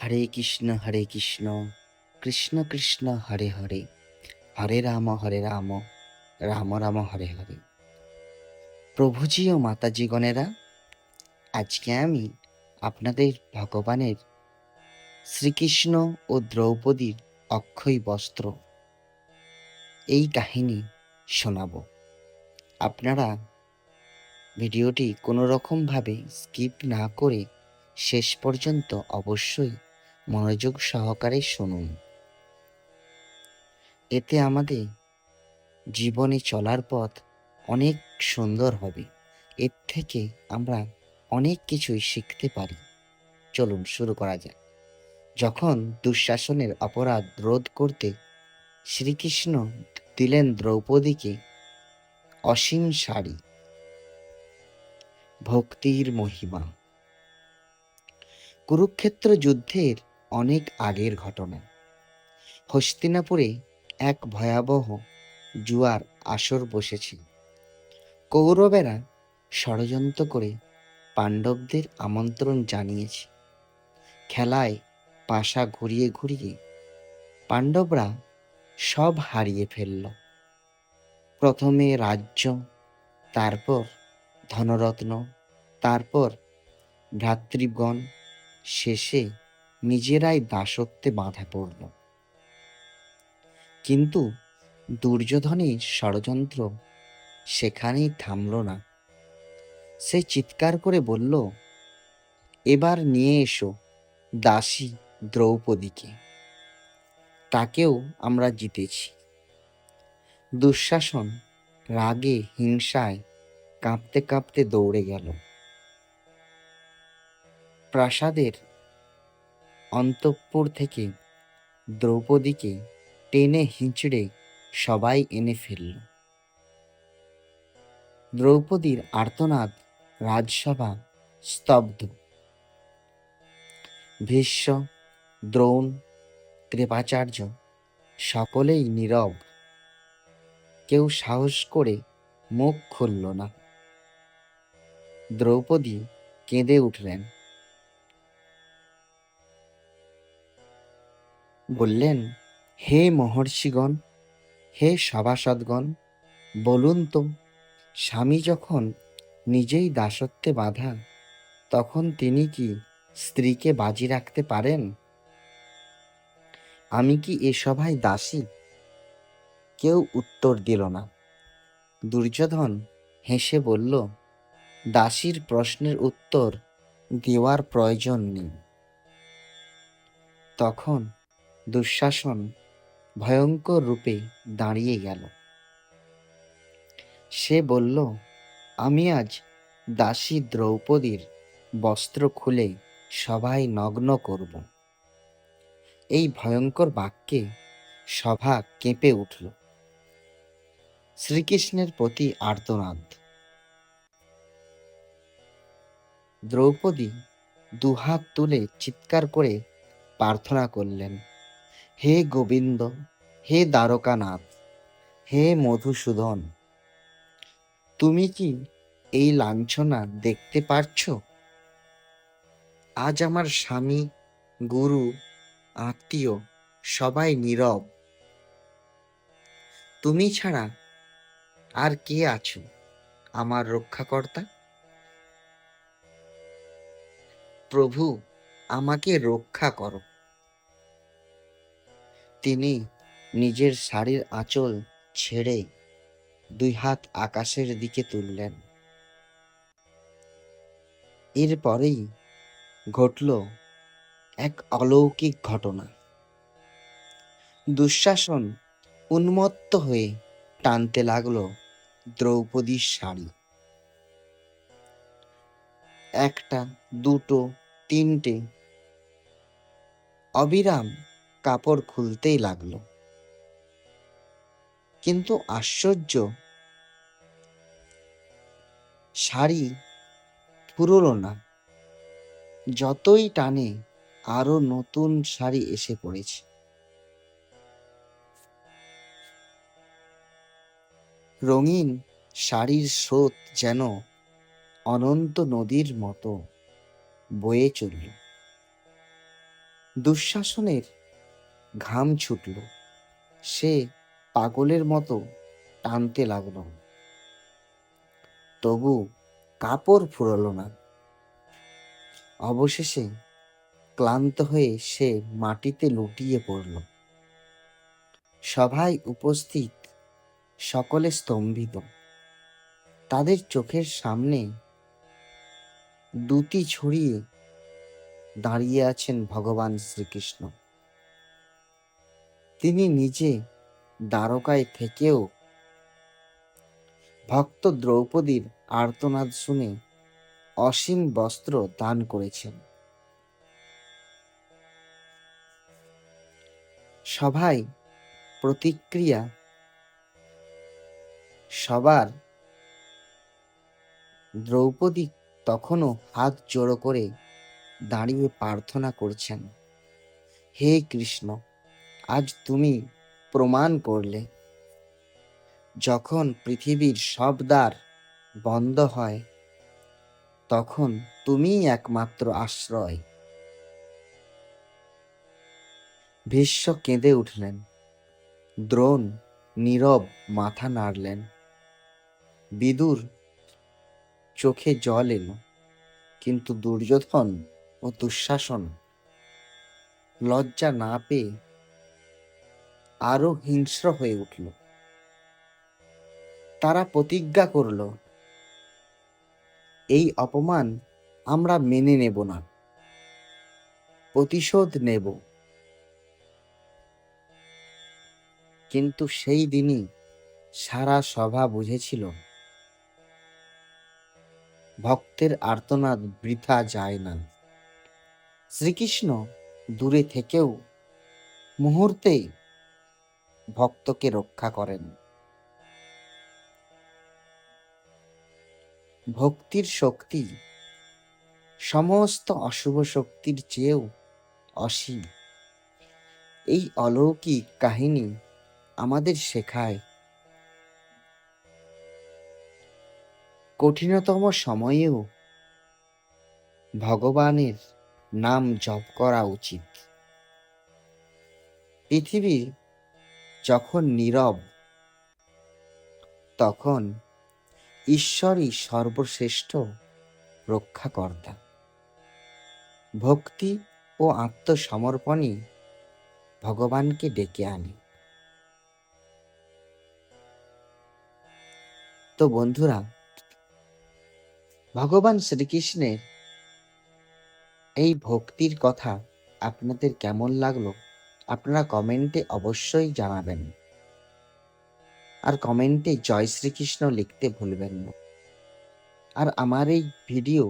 হরে কৃষ্ণ হরে কৃষ্ণ কৃষ্ণ কৃষ্ণ, হরে হরে। হরে রাম হরে রাম রাম রাম, হরে হরে। প্রভুজি ও মাতাজিগণেরা আজকে আমি আপনাদের ভগবানের শ্রীকৃষ্ণ ও দ্রৌপদীর অক্ষয় বস্ত্র এই কাহিনী শোনাব। আপনারা ভিডিওটি কোনো রকমভাবে স্কিপ না করে শেষ পর্যন্ত অবশ্যই মনোযোগ সহকারে শুনুন। এতে আমাদের জীবনে চলার পথ অনেক সুন্দর হবে। এর থেকে আমরা অনেক কিছুই শিখতে পারি। চলুন শুরু করা যাক। যখন দুঃশাসনের অপরাধ রোধ করতে শ্রীকৃষ্ণ দিলেন দ্রৌপদীকে অসীম শাড়ি, ভক্তির মহিমা। কুরুক্ষেত্র যুদ্ধের অনেক আগের ঘটনা। হস্তিনাপুরে এক ভয়াবহ জুয়ার আসর বসেছে কৌরবেরা ষড়যন্ত্র করে পাণ্ডবদের আমন্ত্রণ জানিয়েছে। খেলায় পাশা ঘুরিয়ে ঘুরিয়ে পাণ্ডবরা সব হারিয়ে ফেলল। প্রথমে রাজ্য, তারপর ধনরত্ন, তারপর ভ্রাতৃগণ, শেষে নিজেরাই দাসত্বে বাঁধা পড়ল। কিন্তু দুর্যোধনের ষড়যন্ত্র সেখানেই থামল না। সে চিৎকার করে বলল, এবার নিয়ে এসো দাসী দ্রৌপদীকে। তাকেও আমরা জিতেছি। দুঃশাসন, রাগে, হিংসায় কাঁপতে কাঁপতে দৌড়ে গেল। প্রাসাদের অন্তঃপুর থেকে দ্রৌপদীকে টেনে হিঁচড়ে সবাই এনে ফেলল। দ্রৌপদীর আর্তনাদ রাজসভা স্তব্ধ। ভীষ্ম, দ্রোণ, কৃপাচার্য সকলেই নীরব। কেউ সাহস করে মুখ খুলল না। দ্রৌপদী কেঁদে উঠলেন। বললেন, হে মহর্ষিগণ, হে সভাসদগণ, বলুন তো, স্বামী যখন নিজেই দাসত্বে বাঁধা, তখন তিনি কি স্ত্রীকে বাজি রাখতে পারেন? আমি কি এ সভায় দাসী? কেউ উত্তর দিল না। দুর্যোধন হেসে বলল, দাসীর প্রশ্নের উত্তর দেওয়ার প্রয়োজন নেই। তখন দুঃশাসন ভয়ঙ্কর রূপে দাঁড়িয়ে গেল। সে বলল, আমি আজ দাসী দ্রৌপদীর বস্ত্র খুলে সবাই নগ্ন করব। এই ভয়ঙ্কর বাক্যে সভা কেঁপে উঠল। শ্রীকৃষ্ণের প্রতি আর্তনাদ। দ্রৌপদী দুহাত তুলে চিৎকার করে প্রার্থনা করলেন হে গোবিন্দ, হে দ্বারকানাথ, হে মধুসূদন, তুমি কি এই লাঞ্ছনা দেখতে পারছ? আজ আমার স্বামী, গুরু, আত্মীয় সবাই নীরব। তুমি ছাড়া আর কে আছো আমার রক্ষাকর্তা? প্রভু, আমাকে রক্ষা করো। তিনি নিজের শাড়ির আঁচল ছেড়ে দুই হাত আকাশের দিকে তুললেন। এরপরেই ঘটল এক অলৌকিক ঘটনা। দুঃশাসন উন্মত্ত হয়ে টানতে লাগল দ্রৌপদীর শাড়ি। একটা, দুটো, তিনটে অবিরাম কাপড় খুলতেই লাগল। কিন্তু আশ্চর্য, শাড়ি পুরোলো না। যতই টানে আরও নতুন শাড়ি এসে পড়েছে। রঙিন শাড়ির স্রোত যেন অনন্ত নদীর মতো বয়ে চলল। দুঃশাসনের ঘাম ছুটল। সে পাগলের মতো টানতে লাগল। তবু কাপড় ফুরলো না। অবশেষে ক্লান্ত হয়ে সে মাটিতে লুটিয়ে পড়ল। সভায় উপস্থিত সকলে স্তম্ভিত। তাদের চোখের সামনে দুটি ছড়িয়ে দাঁড়িয়ে আছেন ভগবান শ্রীকৃষ্ণ। তিনি নিজে দ্বারকায় থেকেও ভক্ত দ্রৌপদীর আর্তনাদ শুনে অসীম বস্ত্র দান করেছেন। সভায় প্রতিক্রিয়া সবার। দ্রৌপদী তখনও হাত জোড়ো করে দাঁড়িয়ে প্রার্থনা করছেন, হে কৃষ্ণ আজ তুমি প্রমাণ করলে। যখন পৃথিবীর সব দ্বার বন্ধ হয়, তখন তুমিই একমাত্র আশ্রয়। ভীষ্ম কেঁদে উঠলেন। দ্রোণ নীরব মাথা নাড়লেন। বিদুর চোখে জল এলো, কিন্তু দুর্যোধন ও দুঃশাসন লজ্জা না পেয়ে আরও হিংস্র হয়ে উঠল। তারা প্রতিজ্ঞা করল, এই অপমান আমরা মেনে নেব না। প্রতিশোধ নেব। কিন্তু সেই দিনই সারা সভা বুঝেছিল, ভক্তের আর্তনাদ বৃথা যায় না। শ্রীকৃষ্ণ দূরে থেকেও মুহূর্তেই ভক্তকে রক্ষা করেন। ভক্তির শক্তি সমস্ত অশুভ শক্তির চেয়েও অসীম। এই অলৌকিক কাহিনী আমাদের শেখায়। কঠিনতম সময়েও ভগবানের নাম জপ করা উচিত। পৃথিবী যখন নীরব, তখন ঈশ্বরই সর্বশ্রেষ্ঠ রক্ষাকর্তা। ভক্তি ও আত্মসমর্পণই ভগবানকে ডেকে আনে। তো বন্ধুরা, ভগবান শ্রীকৃষ্ণের এই ভক্তির কথা আপনাদের কেমন লাগল? আপনারা কমেন্টে অবশ্যই জানাবেন। আর কমেন্টে জয় শ্রীকৃষ্ণ লিখতে ভুলবেন না। আর আমার এই ভিডিও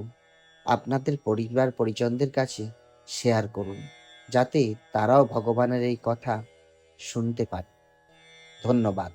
আপনাদের পরিবার পরিজনদের কাছে শেয়ার করুন, যাতে তারাও ভগবানের এই কথা শুনতে পারে। ধন্যবাদ।